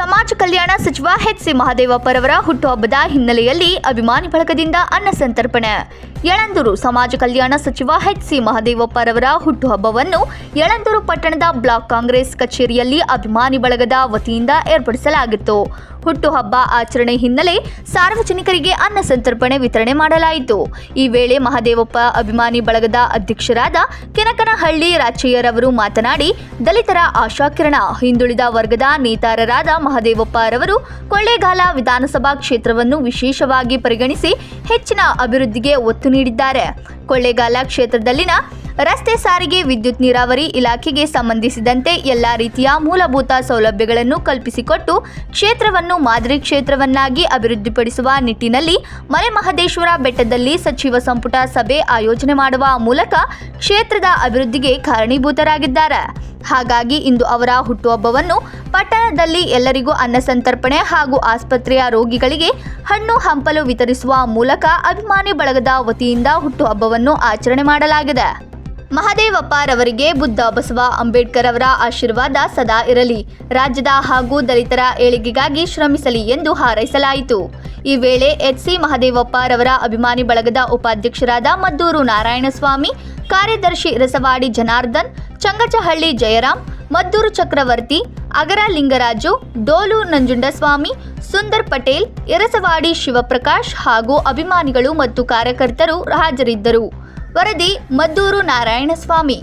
ಸಮಾಜ ಕಲ್ಯಾಣ ಸಚಿವ H C ಮಹದೇವಪ್ಪರವರ ಹುಟ್ಟುಹಬ್ಬದ ಹಿನ್ನೆಲೆಯಲ್ಲಿ ಅಭಿಮಾನಿ ಬಳಗದಿಂದ ಅನ್ನ ಸಂತರ್ಪಣೆ. ಯಳಂದೂರು ಸಮಾಜ ಕಲ್ಯಾಣ ಸಚಿವ ಎಚ್ ಸಿ ಮಹದೇವಪ್ಪರವರ ಹುಟ್ಟುಹಬ್ಬವನ್ನು ಯಳಂದೂರು ಪಟ್ಟಣದ ಬ್ಲಾಕ್ ಕಾಂಗ್ರೆಸ್ ಕಚೇರಿಯಲ್ಲಿ ಅಭಿಮಾನಿ ಬಳಗದ ವತಿಯಿಂದ ಏರ್ಪಡಿಸಲಾಗಿತ್ತು. ಹುಟ್ಟುಹಬ್ಬ ಆಚರಣೆ ಹಿನ್ನೆಲೆ ಸಾರ್ವಜನಿಕರಿಗೆ ಅನ್ನ ಸಂತರ್ಪಣೆ ವಿತರಣೆ ಮಾಡಲಾಯಿತು. ಈ ವೇಳೆ ಮಹದೇವಪ್ಪ ಅಭಿಮಾನಿ ಬಳಗದ ಅಧ್ಯಕ್ಷರಾದ ಕೆನಕನಹಳ್ಳಿ ರಾಚಯ್ಯರವರು ಮಾತನಾಡಿ, ದಲಿತರ ಆಶಾಕಿರಣ ಹಿಂದುಳಿದ ವರ್ಗದ ನೇತಾರರಾದ ಮಹದೇವಪ್ಪ ರವರು ಕೊಳ್ಳೇಗಾಲ ವಿಧಾನಸಭಾ ಕ್ಷೇತ್ರವನ್ನು ವಿಶೇಷವಾಗಿ ಪರಿಗಣಿಸಿ ಹೆಚ್ಚಿನ ಅಭಿವೃದ್ಧಿಗೆ ಒತ್ತು ನೀಡಿದ್ದಾರೆ. ಕೊಳ್ಳೇಗಾಲ ಕ್ಷೇತ್ರದಲ್ಲಿನ ರಸ್ತೆ ಸಾರಿಗೆ, ವಿದ್ಯುತ್ ನೀರಾವರಿ ಇಲಾಖೆಗೆ ಸಂಬಂಧಿಸಿದಂತೆ ಎಲ್ಲ ರೀತಿಯ ಮೂಲಭೂತ ಸೌಲಭ್ಯಗಳನ್ನು ಕಲ್ಪಿಸಿಕೊಟ್ಟು ಕ್ಷೇತ್ರವನ್ನು ಮಾದರಿ ಕ್ಷೇತ್ರವನ್ನಾಗಿ ಅಭಿವೃದ್ಧಿಪಡಿಸುವ ನಿಟ್ಟಿನಲ್ಲಿ ಮಲೆಮಹದೇಶ್ವರ ಬೆಟ್ಟದಲ್ಲಿ ಸಚಿವ ಸಂಪುಟ ಸಭೆ ಆಯೋಜನೆ ಮಾಡುವ ಮೂಲಕ ಕ್ಷೇತ್ರದ ಅಭಿವೃದ್ಧಿಗೆ ಕಾರಣೀಭೂತರಾಗಿದ್ದಾರೆ. ಹಾಗಾಗಿ ಇಂದು ಅವರ ಹುಟ್ಟುಹಬ್ಬವನ್ನು ಪಟ್ಟಣದಲ್ಲಿ ಎಲ್ಲರಿಗೂ ಅನ್ನ ಸಂತರ್ಪಣೆ ಹಾಗೂ ಆಸ್ಪತ್ರೆಯ ರೋಗಿಗಳಿಗೆ ಹಣ್ಣು ಹಂಪಲು ವಿತರಿಸುವ ಮೂಲಕ ಅಭಿಮಾನಿ ಬಳಗದ ವತಿಯಿಂದ ಹುಟ್ಟುಹಬ್ಬವನ್ನು ಆಚರಣೆ ಮಾಡಲಾಗಿದೆ. ಮಹದೇವಪ್ಪರವರಿಗೆ ಬುದ್ಧ ಬಸವ ಅಂಬೇಡ್ಕರ್ ಅವರ ಆಶೀರ್ವಾದ ಸದಾ ಇರಲಿ. ರಾಜ್ಯದ ಹಾಗೂ ದಲಿತರ ಏಳಿಗೆಗಾಗಿ ಶ್ರಮಿಸಲಿ ಎಂದು ಹಾರೈಸಲಾಯಿತು. ಈ ವೇಳೆ ಎಚ್ಸಿ ಮಹದೇವಪ್ಪ ರವರ ಅಭಿಮಾನಿ ಬಳಗದ ಉಪಾಧ್ಯಕ್ಷರಾದ ಮದ್ದೂರು ನಾರಾಯಣಸ್ವಾಮಿ, ಕಾರ್ಯದರ್ಶಿ ರಸವಾಡಿ ಜನಾರ್ದನ್, ಚಂಗಚಹಳ್ಳಿ ಜಯರಾಮ್, ಮದ್ದೂರು ಚಕ್ರವರ್ತಿ, ಅಗರ ಲಿಂಗರಾಜು, ಡೋಲು ನಂಜುಂಡಸ್ವಾಮಿ, ಸುಂದರ್ ಪಟೇಲ್ ಎರಸವಾಡಿ ಶಿವಪ್ರಕಾಶ್ ಹಾಗೂ ಅಭಿಮಾನಿಗಳು ಮತ್ತು ಕಾರ್ಯಕರ್ತರು ಹಾಜರಿದ್ದರು. ವರದಿ ಮದ್ದೂರು ನಾರಾಯಣಸ್ವಾಮಿ.